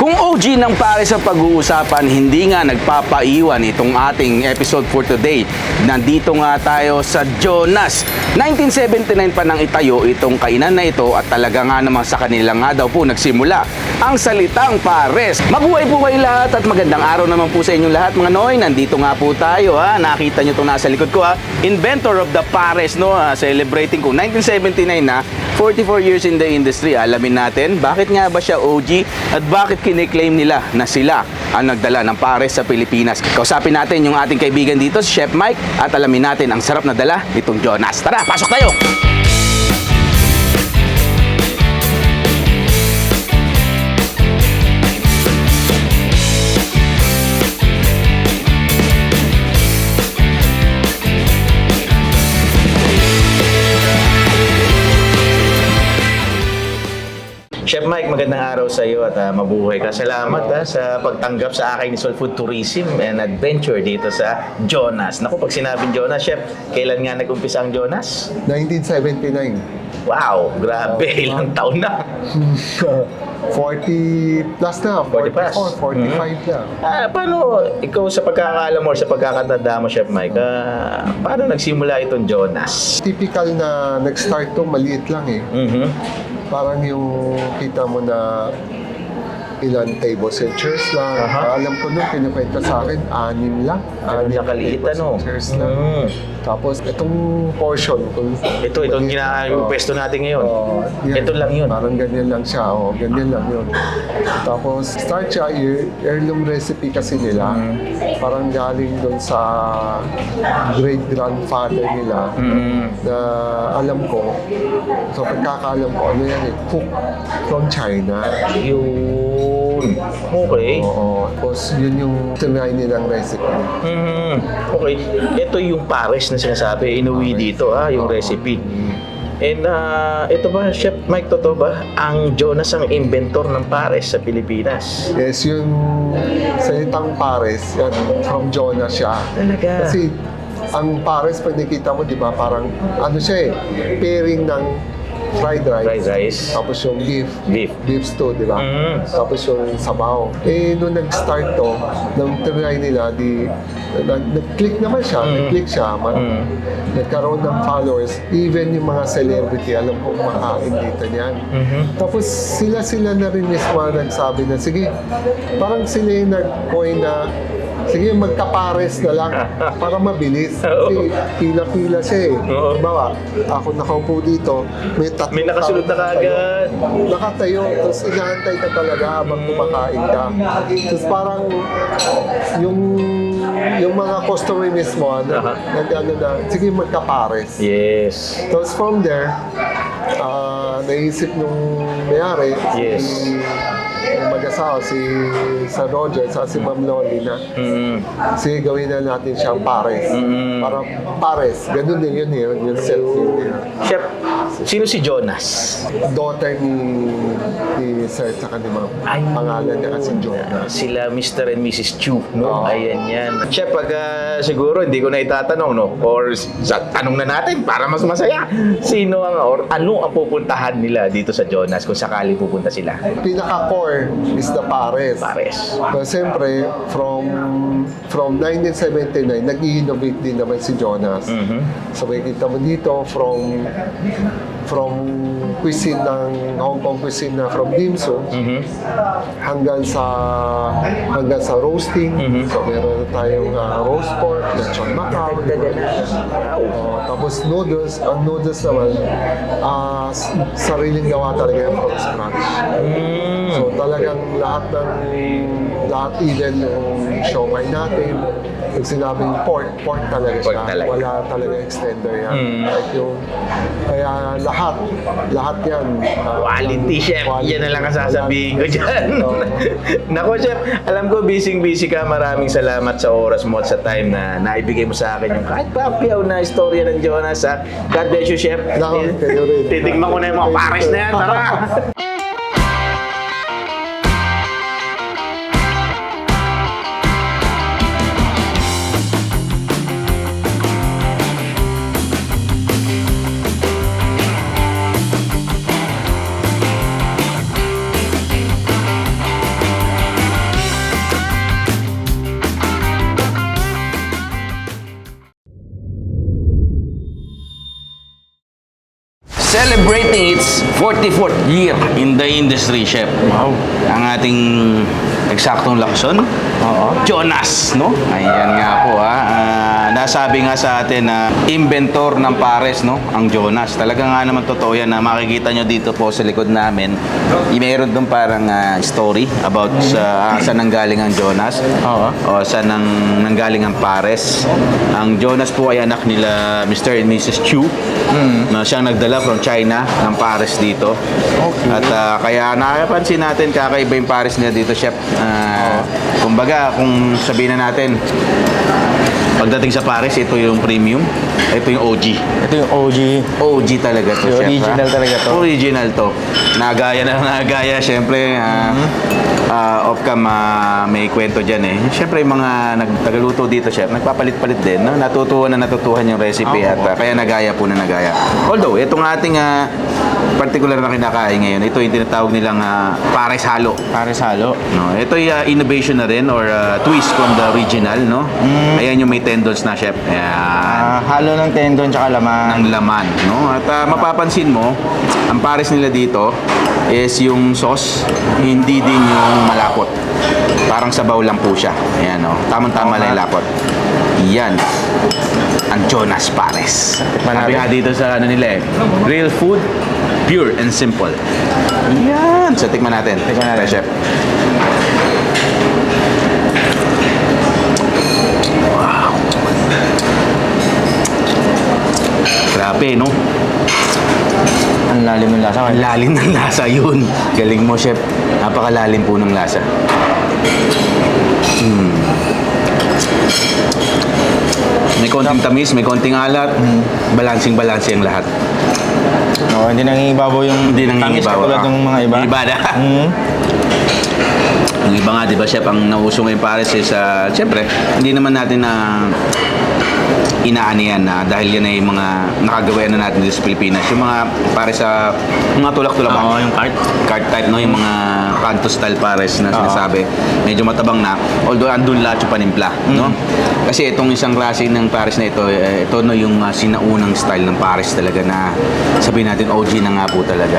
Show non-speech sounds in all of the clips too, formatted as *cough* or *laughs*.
Kung OG ng pare sa pag-uusapan, hindi nga nagpapaiwan itong ating episode for today. Nandito nga tayo sa Jonas. 1979 pa nang itayo itong kainan na ito at talaga nga naman sa kanila nga daw po nagsimula ang salitang pares. Mabuhay po kayo lahat at magandang araw naman po sa inyong lahat mga noy. Nandito nga po tayo ha. Nakita nyo itong nasa likod ko ha. Inventor of the pares no. ha? Celebrating ko 1979 na 44 years in the industry. Alamin natin bakit nga ba siya OG at bakit kiniklaim nila na sila ang nagdala ng pares sa Pilipinas. Kausapin natin yung ating kaibigan dito, si Chef Mike, at alamin natin ang sarap na dala nitong Jonas. Tara, pasok tayo! Chef Mike, magandang araw sa iyo at ah, mabuhay ka. Salamat ah, sa pagtanggap sa akin ni Soul Food Tourism and Adventure dito sa Jonas. Naku, pag sinabing Jonas, Chef, kailan nga nag-umpisa ang Jonas? 1979. Wow, grabe, ilang taon na. *laughs* 40 plus na, 40 plus. 44, 45 na. Ah, paano, ikaw sa pagkakaalam mo, or sa pagkakatanda mo, Chef Mike, ah, paano nagsimula itong Jonas? Typical na nag-start to, maliit lang eh. Mhm. Parang yung kita mo na ilan tables and chairs lang. Aha. Alam ko nung kinukwento sa akin, anim lang. Ganun lang kaliit, tables ano? and chairs lang. Mm. Tapos itong portion. Kung, Ito, itong gina- yung Oh. pwesto natin ngayon. Oh, yan. Ito lang yun. Parang ganyan lang siya. Oh, ganyan lang yun. Tapos, start siya, heir- heirloom recipe kasi nila. Mm-hmm. Parang galing doon sa great-grandfather nila Mm. na alam ko, so pagkakaalam ko, ano yan eh, cook from China. Yun. Okay. Oo. Tapos, yun yung tinry nilang recipe. Mhm. Okay. Ito yung pares na sinasabi. Inuwi dito ha, yung recipe. And ah, ito ba, Chef Mike, totoo ba? Ang Jonas ang inventor ng pares sa Pilipinas. Yes, yung salitang pares, yan, from Jonah siya. Talaga? Kasi ang pares, pag nakita mo, di ba, parang ano siya eh, pairing ng fried rice. Fried rice. Tapos yung beef. Beef. Beef stew, di ba? Mm. Tapos yung sabaw. Eh, nung nag-start to, nung try nila, di, nag- nag-click naman siya, Mm. nag-click siya, ma- Mm. nagkaroon ng followers, even yung mga celebrity, alam ko kumakain dito niyan. Mhm. Tapos sila-sila na rin mismo nagsabi na, sige, parang sila yung nag-coin na, sige, magkapares na lang para mabilis. *laughs* Kasi pila-pila siya eh. Oo. Bawa, ako nakaupo dito, may tatlo May nakasunod na kaagad. Nakatayo, tapos inaantay ka talaga habang kumakain ka. Tapos parang yung yung mga customer mismo, ano, Aha. nag, ano na, sige magkapares. Yes. Tapos from there, ah naisip nung mayari, Yes. si yung mag-asawa, si Sir Roger, sa si Ma'am Loli na, Mm. sige gawin na natin siyang pares. Mm. Para pares, ganun din yun eh, yung self yun eh. Chef, sino si Jonas? Daughter ni, ni Sir sa ni Ma'am. Ay. Pangalan niya kasi Jonah. Sila Mr. and Mrs. Chu, no? Oo. Ayan yan. Chef, pag ah, siguro hindi ko na itatanong, no? Or sa, tanong na natin para mas masaya. Sino ang, or ano ang pupuntahan nila dito sa Jonas kung sakali pupunta sila? Pinaka-core is the pares. Pares. Pero siyempre, from from 1979, nag-innovate din naman si Jonas. Mhm. So makikita mo dito from from cuisine ng Hong Kong cuisine na from dim sum Mhm. hanggang sa hanggang sa roasting. Mhm. So meron tayong ah, roast pork, lechon macao. Oh, tapos noodles, ang noodles naman, s- sariling gawa talaga yung from scratch. Mm. So talagang lahat ng lahat even yung siomay natin, pag sinabing pork, pork talaga Pork siya. talaga. Wala talaga extender yan. Mm. Like yung, kaya lahat, lahat yan. ah, Quality, chef. quality. Yan na lang ang sasabihin ko dyan. *laughs* Oo. *laughs* Nako, chef. Alam ko, busy-busy ka. Maraming salamat sa oras mo at sa time na naibigay mo sa akin yung kahit papiyaw na istorya ng Jonas. Ha? God bless you, chef. Nako, kayo rin. Titignan ko na yung mga pares na yan. Tara! *laughs* celebrating its 44th year in the industry, Chef. Wow. Ang ating eksaktong lakson, Oo. Jonas, no? Ayan nga po, ha. Ah, nasabi nga sa atin na inventor ng pares, no? Ang Jonas. Talaga nga naman totoo yan na makikita nyo dito po sa likod namin. Y- Meron doon parang ah, story about sa ah, saan nanggaling ang Jonas. Oo. O saan nang nanggaling ang pares. Ang Jonas po ay anak nila Mr. and Mrs. Chu. Na siyang nagdala from China ng pares dito. Okay. At ah, kaya nakapansin natin kakaiba yung pares nila dito, Chef. Ah, kumbaga, kung sabihin na natin, pagdating sa pares, ito yung premium. Ito yung OG. Ito yung OG. OG talaga to, Yung Chef. original ha? talaga to. Original to. Nagaya na *laughs* nagaya, syempre. ah, Mm-hmm. ah, off-cam, ah, may kwento dyan eh. Syempre, yung mga nagtagaluto dito, chef, nagpapalit-palit din. No? Natutuhan na natutuhan yung recipe Oo. at ah, kaya nagaya po na nagaya. Although, itong ating ah, particular na kinakain ngayon, ito yung tinatawag nilang ah, pares halo. Pares halo. No, ito yung uh, innovation na rin or uh, twist from the original, no? Ayan yung may tendons na, chef. Ayan. Ah, halo ng tendon tsaka laman. ng laman, no? At uh, mapapansin mo, ang pares nila dito is yung sauce, hindi din yung malapot. Parang sabaw lang po siya. Ayan, no? Tamang-tama lang yung lapot. Yan. Ang Jonas Pares. Sabi nga dito sa ano nila eh, real food, pure and simple. Yan. So, tikman natin. Tikman natin. Chef. Grabe, no? Ang lalim ng lasa. Ang lalim ng lasa yun. Galing mo, chef. Napakalalim po ng lasa. Mm. May konting tamis, may konting alat. Balancing-balanse ang lahat. Oo, hindi nangingibabaw yung Hindi nang tamis ibabaw. katulad ng mga iba. Yung iba na. Mm. Ang iba nga, di ba, chef, ang nauso ngayon pares is, uh, siyempre, hindi naman natin na inaani yan na dahil yan ay mga nakagawa na natin dito sa Pilipinas. Yung mga pares sa mga tulak-tulak. Oo, yung cart. card type, no? Yung mga kanto style pares na sinasabi. Medyo matabang na. Although, andun lahat yung panimpla, no? Kasi itong isang klase ng pares na ito, eh, ito no yung uh, sinaunang style ng pares talaga na sabihin natin OG na nga po talaga.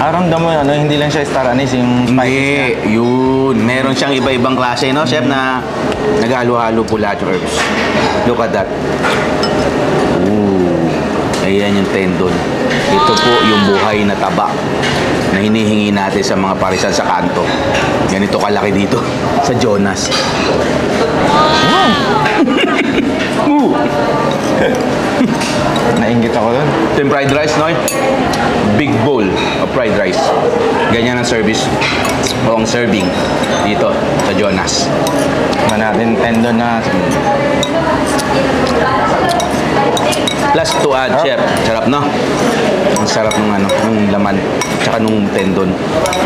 Aram mo, ano, hindi lang siya star anise, yung spices niya. Hindi, yun. Meron siyang iba-ibang klase, no, chef, na naghalo-halo po lahat yung herbs. Look at that. Ooh. Ayan yung tendon. Ito po yung buhay na taba na hinihingi natin sa mga parisan sa kanto. Ganito kalaki dito *laughs* sa Jonas. *laughs* Ooh. *laughs* Nainggit ako dun. Ito yung fried rice, no? Big bowl of fried rice. Ganyan ang service ang serving dito sa Jonas. Ano natin, tendon na. Plus to add, Sarap. chef. Sarap, no? Ang sarap ng ano, ng laman. Tsaka nung tendon.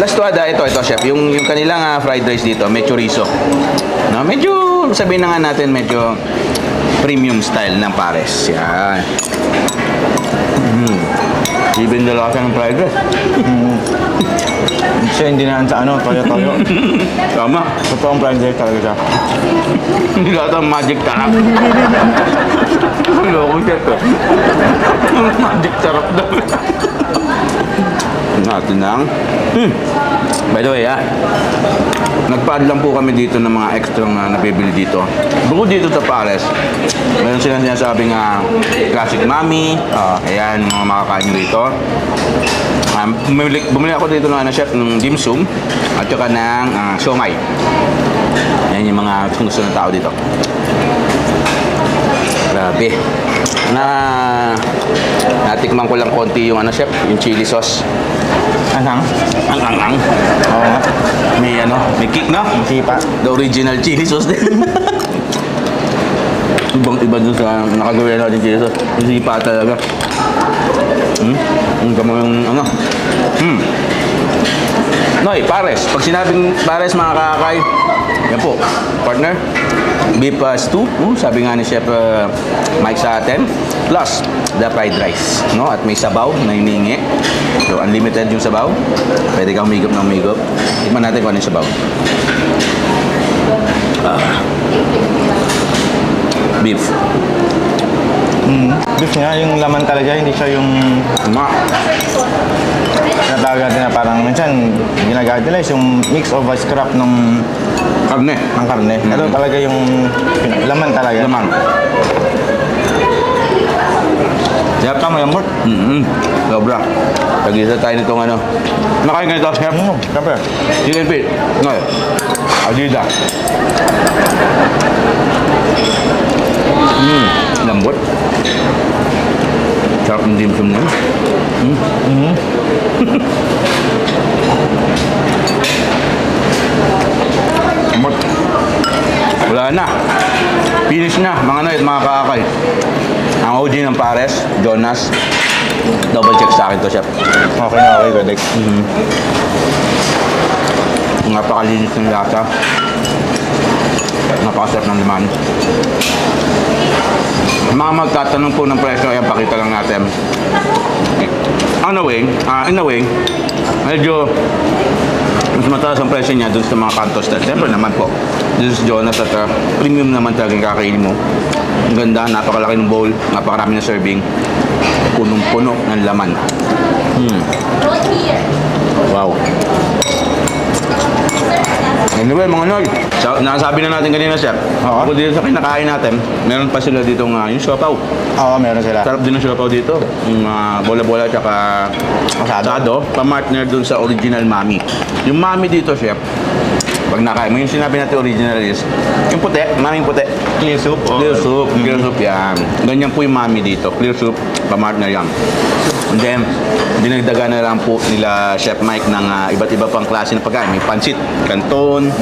Plus to add, ah, ito, ito, chef. Yung, yung kanilang ah, fried rice dito, may chorizo. No? Medyo, sabihin na nga natin, medyo premium style ng pares. Yan. Mm. Even the lasa ng fried rice. Siya hindi na sa ano, toyo-toyo. *laughs* Tama. Totoong fried rice talaga siya. Hindi lahat ang magic sarap. Loko siya to. magic sarap daw. Natin lang. Hmm. By the way, ah, nagpa-add lang po kami dito ng mga extra na nabibili dito. Bukod dito sa Pares, meron silang sinasabing nga classic mami. Ah, ayan, mga makakain dito. Um, bumili, bumili ako dito ng ano, chef, ng dim sum at saka ng ah, siomay. Yan yung mga gusto ng tao dito. Grabe. Na natikman ko lang konti yung ano chef, yung chili sauce. Anang? Ang ang ang. Oo nga. May ano, may kick na. Sipa. The original chili sauce din. *laughs* Ibang iba dun sa nakagawin natin chili sauce. Sipa talaga. Hmm? Ang gamo yung ano. Hmm. Noy, pares. Pag sinabing pares mga kakakay, yan po, partner, beef uh, stew, oh, sabi nga ni Chef uh, Mike sa atin, plus the fried rice, no? At may sabaw na hinihingi. So, unlimited yung sabaw. Pwede kang umigop na umigop. Tignan natin kung ano yung sabaw. Ah. Beef. Beef nga, yung laman talaga, hindi siya yung Ma. natawag natin na parang minsan ginagamit nila is yung mix of a scrap ng, Karne. ng karne. Ito talaga yung laman talaga. Laman. Kaya tama yung mort. Mm-hmm. Sobra. Tag-isa tayo nitong ano. Nakain ka nito, chef? Mm, siyempre. Chicken feet. Ngayon. Adida. Mm. Lambot. Sarap ng dim niya. Mm. Lambot. Wala na. Finish na, mga at mga kaakay. Ang OG ng Pares, Jonas. Double check sa akin to, chef. Okay na okay, Godex. Napakalinis ng lasa. Napakasarap ng laman. Mga magtatanong po ng presyo, ayan, pakita lang natin. On a way, ah, in a way, medyo mas mataas ang presyo niya dun sa mga kantos na. Siyempre naman po, dun sa Jonas at ah, premium naman talaga yung kakainin mo. Ang ganda, napakalaki ng bowl, napakarami na serving. Punong-puno ng laman. Hmm. Anyway, mga noy, sa, nasabi na natin kanina, chef. Oo. Ako dito sa kinakain natin, meron pa sila dito nga, yung siopaw. Oo, meron sila. Sarap din ng siopaw dito. Yung ah, bola-bola tsaka asado. Pa-partner dun sa original mami. Yung mami dito, chef, pag nakain mo, yung sinabi natin original is, yung puti, maming puti. Clear soup. o- Clear soup, clear soup yan. Ganyan po yung mami dito. Clear soup, pa-partner yan. And then, dinagdagan na lang po nila Chef Mike ng ah, iba't iba pang klase ng pagkain. May pansit, canton,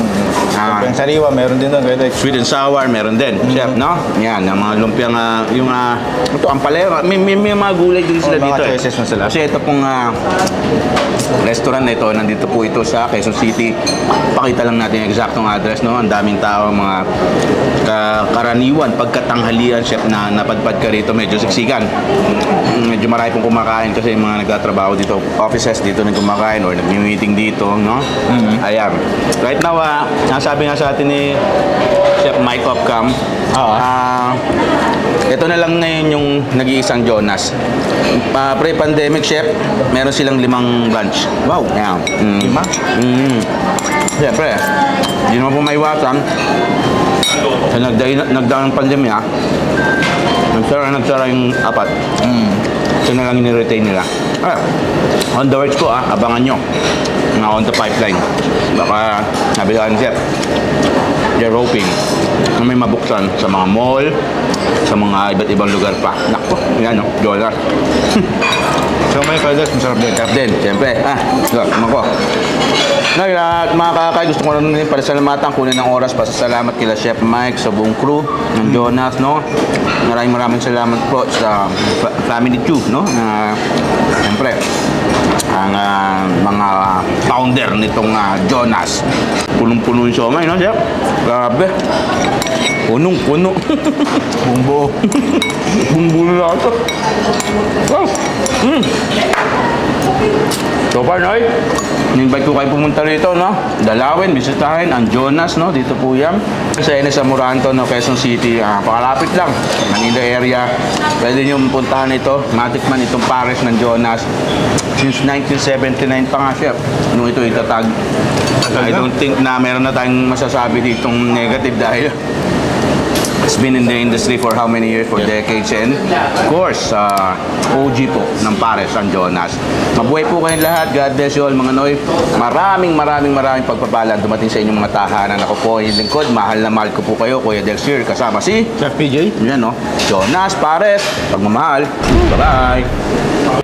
ah, Yung sariwa, meron din doon, Godex. sweet and sour, meron din. Chef, no? Yan, ang mga lumpiang, ah, yung, uh, ito, ang palera, may, may, may mga gulay din sila Oh, mga dito. eh. choices na sila. Kasi ito pong ah, restaurant na ito, nandito po ito sa Quezon City. Pakita lang natin yung eksaktong address, no? Ang daming tao, mga ka- karaniwan, pagkatanghalian, chef, na napadpad ka rito, medyo siksikan. Mm, Medyo marami pong kumakain kasi yung mga nagtatrabaho dito, offices dito na kumakain or nag-meeting dito, no? Ayan. Right now, ah, nasabi nga sa atin ni Chef Mike Opcam, Oo. ah, ito na lang ngayon yung nag-iisang Jonas. Pa pre-pandemic, chef, meron silang limang branch. Wow. Yan. Mm. Lima? Mm. Siyempre, hindi naman po maiwasan. Sa nagda- nagdaan ng pandemya, nagsara, nagsara yung apat. Mm. Ito na lang in-retain nila. Ah, on the words ko ah, abangan nyo. Mga on the pipeline. Baka nabilaan chef. They're hoping na may mabuksan sa mga mall, sa mga iba't ibang lugar pa. Nakpo, yan o, dollar. *laughs* So, may Godex, masarap din. Sarap din, siyempre. Ah, sarap, mako. Ngayon, at mga kakay, gusto ko na rin pasalamatan, kunin ng oras pa sa salamat kila Chef Mike, sa buong crew, ng Jonas, no? Maraming maraming salamat po sa fa- Family Tube, no? Na, siyempre, ang ah, mga founder nitong ah, Jonas. Punong-puno yung siomay, no, Chef? Grabe. Punong-puno. *laughs* Bumbo. Bumbo na ito. Wow. Mm. So far, Noy, in-invite ko kayo pumunta rito, no? Dalawin, bisitahin ang Jonas, no? Dito po yan. Sa NS Amoranto, no? Quezon City. Ah, pakalapit lang. Manila area. Pwede nyo puntahan ito. Matikman itong pares ng Jonas. Since 1979 pa nga, chef. Nung ito itatag. I don't think na meron na tayong masasabi ditong negative dahil It's been in the industry for how many years? For decades. And of course, uh, OG po ng Pares, ang Jonas. Mabuhay po kayong lahat. God bless you all, mga Noy. Maraming, maraming, maraming pagpapala dumating sa inyong mga tahanan. Ako po, yung lingkod. Mahal na mahal ko po kayo, Kuya Dexter. Kasama si, Chef PJ? yan no, Jonas Pares. Pagmamahal. Bye-bye.